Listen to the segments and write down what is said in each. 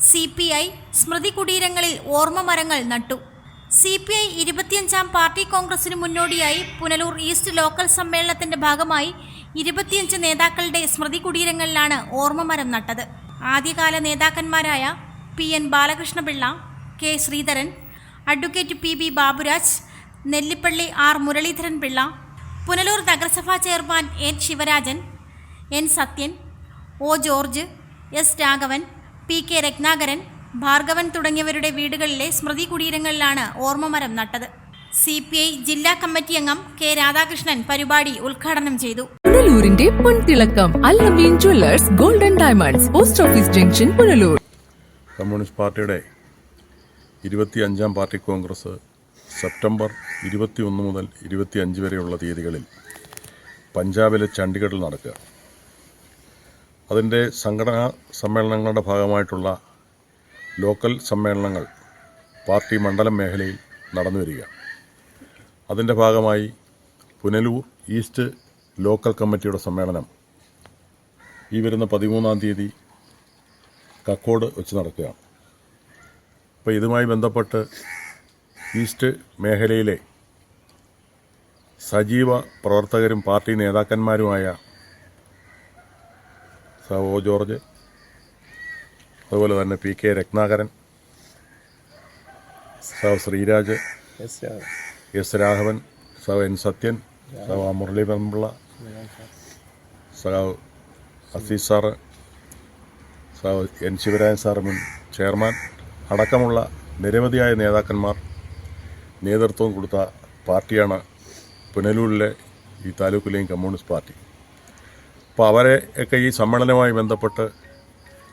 C P I സ്മൃതി കുടീരങ്ങളിൽ ഓർമ്മ മരങ്ങൾ നട്ടു. സി പി ഐ ഇരുപത്തിയഞ്ചാം പാർട്ടി കോൺഗ്രസിന് മുന്നോടിയായി പുനലൂർ ഈസ്റ്റ് ലോക്കൽ സമ്മേളനത്തിന്റെ ഭാഗമായി ഇരുപത്തിയഞ്ച് നേതാക്കളുടെ സ്മൃതി കുടീരങ്ങളിലാണ് ഓർമ്മ മരം നട്ടത്. ആദ്യകാല നേതാക്കന്മാരായ P N Balakrishnapillai K Sreedharan advocate P B Baburaj Nellippally R Muraleedharan Pillai Punalur നഗരസഭാ chairman N Sivarajan N Sathyan O George S Raghavan P K Ratnakaran Bhargavan തുടങ്ങിയവരുടെ വീടുകളിലെ സ്മൃതി കുടീരങ്ങളിലാണ് ഓർമ്മമരം നട്ടത്. സി പി ഐ ജില്ലാ കമ്മിറ്റി അംഗം K Radhakrishnan പരിപാടി ഉദ്ഘാടനം ചെയ്തു. പുനലൂരിന്റെ പൊൻതിളക്കം Allameen jewellers golden diamonds post office junction Punalur. Communist party ഇരുപത്തിയഞ്ചാം പാർട്ടി കോൺഗ്രസ് സെപ്റ്റംബർ ഇരുപത്തിയൊന്ന് മുതൽ ഇരുപത്തിയഞ്ച് വരെയുള്ള തീയതികളിൽ പഞ്ചാബിലെ ചണ്ഡീഗഡിൽ നടക്കുക. അതിന്റെ സംഘടനാ സമ്മേളനങ്ങളുടെ ഭാഗമായിട്ടുള്ള ലോക്കൽ സമ്മേളനങ്ങൾ പാർട്ടി മണ്ഡലം മേഖലയിൽ നടന്നു വരിക. അതിന്റെ ഭാഗമായി പുനലൂർ ഈസ്റ്റ് ലോക്കൽ കമ്മിറ്റിയുടെ സമ്മേളനം ഈ വരുന്ന പതിമൂന്നാം തീയതി കക്കോട് വെച്ച് നടക്കുകയാണ്. അപ്പോൾ ഇതുമായി ബന്ധപ്പെട്ട് ഈസ്റ്റ് മേഖലയിലെ സജീവ പ്രവർത്തകരും പാർട്ടി നേതാക്കന്മാരുമായ സവോ ജോർജ് അതുപോലെ തന്നെ പി കെ രത്നാകരൻ സാവ് ശ്രീരാജ് എസ് രാഘവൻ സാവ് എൻ സത്യൻ സാവ് മുരളി പെമ്പിള്ള സാവ് അസീസ് സാറ് സാവ് എൻ ശിവരാജൻ സാർ മുൻ ചെയർമാൻ അടക്കമുള്ള നിരവധിയായ നേതാക്കന്മാർ നേതൃത്വം കൊടുത്ത പാർട്ടിയാണ് പുനലൂരിലെ ഈ താലൂക്കിലെയും കമ്മ്യൂണിസ്റ്റ് പാർട്ടി. അപ്പോൾ അവരെ ഒക്കെ ഈ സമ്മേളനവുമായി ബന്ധപ്പെട്ട്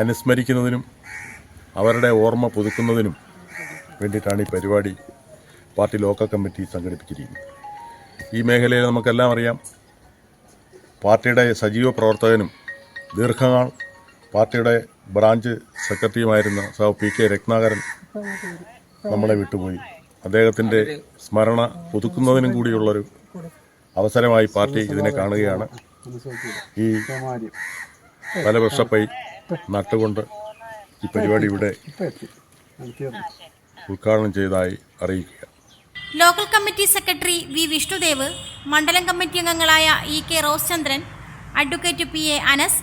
അനുസ്മരിക്കുന്നതിനും അവരുടെ ഓർമ്മ പുതുക്കുന്നതിനും വേണ്ടിയിട്ടാണ് ഈ പരിപാടി പാർട്ടി ലോക്കൽ കമ്മിറ്റി സംഘടിപ്പിച്ചിരിക്കുന്നത്. ഈ മേഖലയിൽ നമുക്കെല്ലാം അറിയാം പാർട്ടിയുടെ സജീവ പ്രവർത്തകനും ദീർഘനാൾ പാർട്ടിയുടെ ബ്രാഞ്ച് സെക്രട്ടറിയുമായിരുന്ന സ പി കെ രത്നാകരൻ നമ്മളെ വിട്ടുപോയി. അദ്ദേഹത്തിന്റെ സ്മരണ പുതുക്കുന്നതിനും കൂടിയുള്ളൊരു അവസരമായി പാർട്ടി ഇതിനെ കാണുകയാണ്. ഈ ഫലവൃക്ഷപ്പൈ നട്ടുകൊണ്ട് ഈ പരിപാടി ഇവിടെ ഉദ്ഘാടനം ചെയ്തതായി അറിയിക്കുക. Local committee secretary V Vishnudev മണ്ഡലം കമ്മിറ്റി അംഗങ്ങളായ E K Rose Chandran advocate P A Anas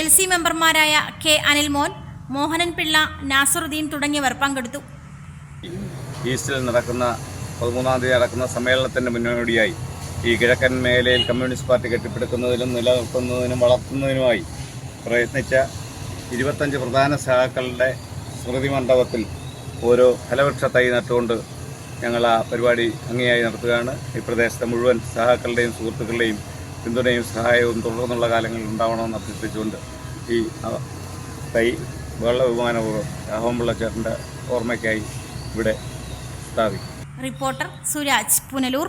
L C മെമ്പർമാരായ കെ അനിൽമോൻ മോഹനൻ പിള്ള നാസറുദ്ദീൻ തുടങ്ങിയവർ പങ്കെടുത്തു. ഈസ്റ്റിൽ നടക്കുന്ന പതിമൂന്നാം തീയതി നടക്കുന്ന സമ്മേളനത്തിന്റെ മുന്നോടിയായി ഈ കിഴക്കൻ മേഖലയിൽ കമ്മ്യൂണിസ്റ്റ് പാർട്ടി കെട്ടിപ്പടുക്കുന്നതിനും നിലനിർത്തുന്നതിനും വളർത്തുന്നതിനുമായി പ്രയത്നിച്ച ഇരുപത്തഞ്ച് പ്രധാന ശാഖകളുടെ സ്മൃതി മണ്ഡപത്തിൽ ഓരോ ഫലവൃക്ഷ തൈ നട്ടുകൊണ്ട് ഞങ്ങൾ ആ പരിപാടി ഭംഗിയായി നടത്തുകയാണ്. ഈ പ്രദേശത്തെ മുഴുവൻ സഹാക്കളുടെയും സുഹൃത്തുക്കളുടെയും പിന്തുണയും സഹായവും തുടർന്നുള്ള കാലങ്ങളിൽ ഉണ്ടാവണമെന്ന് അഭ്യർത്ഥിച്ചുകൊണ്ട് ഈ തൈ വെള്ള വിമാനപൂർവം രാഘവൻപിള്ള ചേട്ടന്റെ ഓർമ്മയ്ക്കായി ഇവിടെ സ്ഥാപിക്കും. റിപ്പോർട്ടർ സുരാജ് പുനലൂർ.